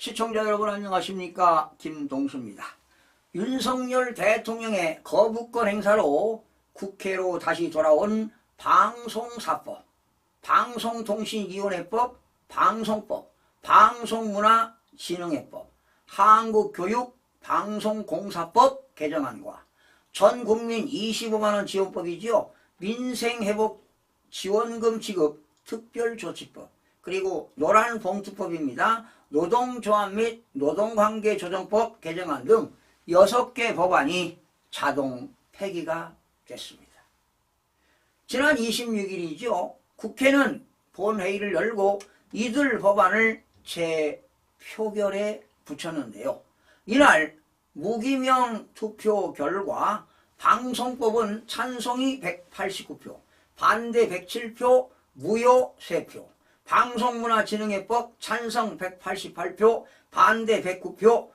시청자 여러분 안녕하십니까 김동수입니다. 윤석열 대통령의 거부권 행사로 국회로 다시 돌아온 방송사법, 방송통신위원회법, 방송법, 방송문화진흥회법, 한국교육 방송공사법 개정안과 전국민 25만원 지원법이지요. 민생회복 지원금 지급 특별조치법 그리고 노란 봉투법입니다. 노동조합 및 노동관계조정법 개정안 등 6개 법안이 자동 폐기가 됐습니다. 지난 26일이죠. 국회는 본회의를 열고 이들 법안을 재표결에 붙였는데요. 이날 무기명 투표 결과 방송법은 찬성이 189표, 반대 107표, 무효 3표, 방송문화진흥회법 찬성 188표, 반대 109표,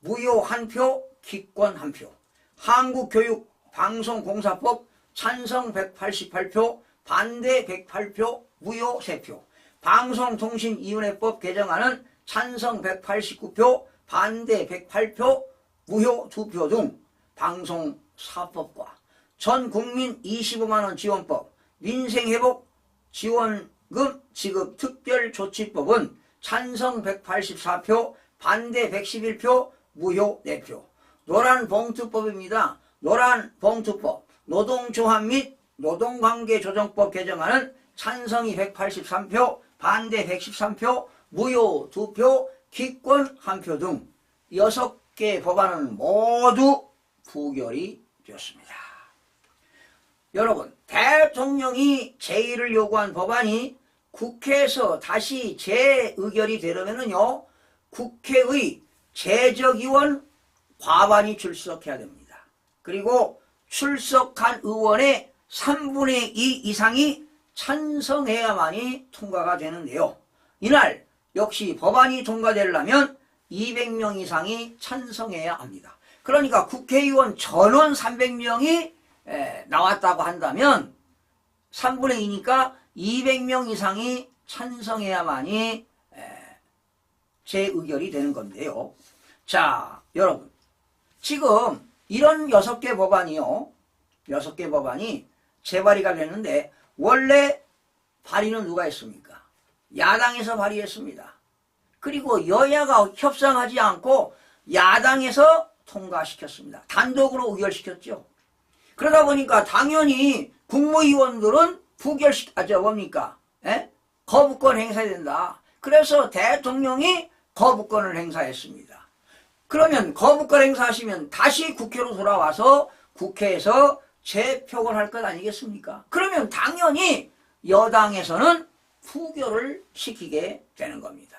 무효 1표, 기권 1표, 한국교육 방송공사법 찬성 188표, 반대 108표, 무효 3표, 방송통신위원회법 개정안은 찬성 189표, 반대 108표, 무효 2표 등 방송사법과 전국민 25만원 지원법, 민생회복 지원금 지급 특별조치법은 찬성 184표, 반대 111표, 무효 4표. 노란 봉투법입니다. 노란 봉투법, 노동조합 및 노동관계조정법 개정안은 찬성이 183표, 반대 113표, 무효 2표, 기권 1표 등 6개 법안은 모두 부결이 되었습니다. 여러분, 대통령이 제의를 요구한 법안이 국회에서 다시 재의결이 되려면요, 국회의 재적의원 과반이 출석해야 됩니다. 그리고 출석한 의원의 3분의 2 이상이 찬성해야만이 통과가 되는데요. 이날 역시 법안이 통과되려면 200명 이상이 찬성해야 합니다. 그러니까 국회의원 전원 300명이 나왔다고 한다면 3분의 2니까 200명 이상이 찬성해야만이 재의결이 되는 건데요. 자, 여러분. 지금 이런 6개 법안이요. 6개 법안이 재발의가 됐는데 원래 발의는 누가 했습니까? 야당에서 발의했습니다. 그리고 여야가 협상하지 않고 야당에서 통과시켰습니다. 단독으로 의결시켰죠. 그러다 보니까 당연히 국무위원들은 부결시, 아, 저 뭡니까? 에? 거부권 행사해야 된다. 그래서 대통령이 거부권을 행사했습니다. 그러면 거부권 행사하시면 다시 국회로 돌아와서 국회에서 재표결 할 것 아니겠습니까? 그러면 당연히 여당에서는 부결을 시키게 되는 겁니다.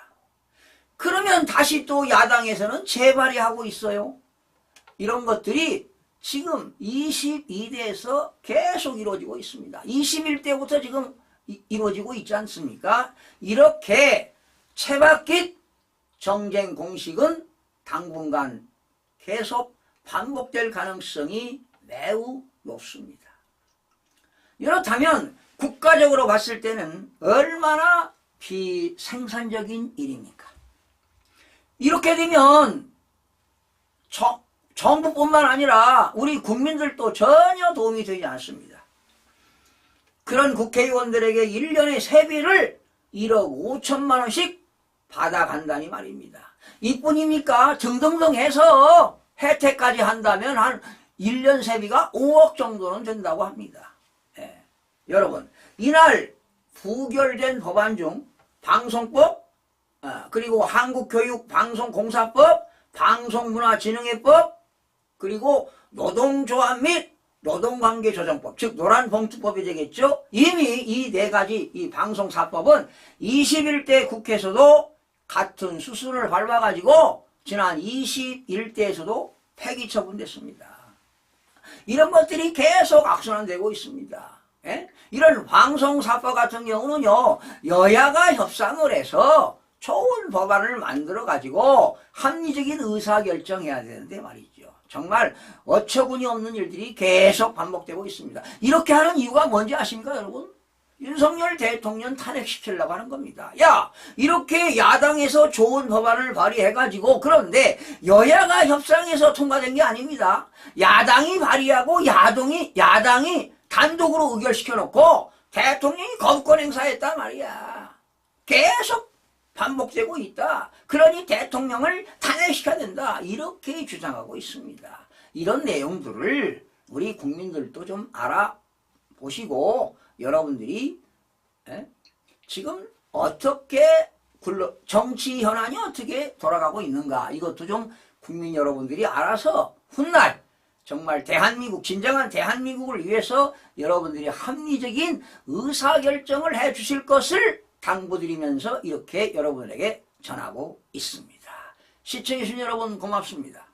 그러면 다시 또 야당에서는 재발의하고 있어요. 이런 것들이 지금 22대에서 계속 이루어지고 있습니다. 21대부터 지금 이- 이루어지고 있지 않습니까? 이렇게 채바퀴 정쟁 공식은 당분간 계속 반복될 가능성이 매우 높습니다. 이렇다면 국가적으로 봤을 때는 얼마나 비생산적인 일입니까? 이렇게 되면 정, 정부뿐만 아니라 우리 국민들도 전혀 도움이 되지 않습니다. 그런 국회의원들에게 1년의 세비를 1억 5천만 원씩 받아간다니 말입니다. 이뿐입니까? 등등등 해서 혜택까지 한다면 한 1년 세비가 5억 정도는 된다고 합니다. 예. 여러분, 이날 부결된 법안 중 방송법, 어, 그리고 한국교육방송공사법, 방송문화진흥회법, 그리고 노동조합 및 노동관계조정법, 즉 노란봉투법이 되겠죠. 이미 이 네 가지 이 방송사법은 21대 국회에서도 같은 수순을 밟아가지고 지난 21대에서도 폐기 처분됐습니다. 이런 것들이 계속 악순환되고 있습니다. 예? 이런 방송사법 같은 경우는요, 여야가 협상을 해서 좋은 법안을 만들어 가지고 합리적인 의사결정해야 되는데 말이죠. 정말 어처구니 없는 일들이 계속 반복되고 있습니다. 이렇게 하는 이유가 뭔지 아십니까, 여러분? 윤석열 대통령 탄핵시키려고 하는 겁니다. 야, 이렇게 야당에서 좋은 법안을 발의해가지고, 그런데 여야가 협상해서 통과된 게 아닙니다. 야당이 발의하고, 야동이, 야당이 단독으로 의결시켜놓고, 대통령이 거부권 행사했단 말이야. 계속 반복되고 있다. 그러니 대통령을 탄핵시켜야 된다. 이렇게 주장하고 있습니다. 이런 내용들을 우리 국민들도 좀 알아보시고 여러분들이 예? 지금 어떻게 굴러 정치 현안이 어떻게 돌아가고 있는가 이것도 좀 국민 여러분들이 알아서 훗날 정말 대한민국 진정한 대한민국을 위해서 여러분들이 합리적인 의사결정을 해 주실 것을 당부드리면서 이렇게 여러분에게 전하고 있습니다. 시청해주신 여러분 고맙습니다.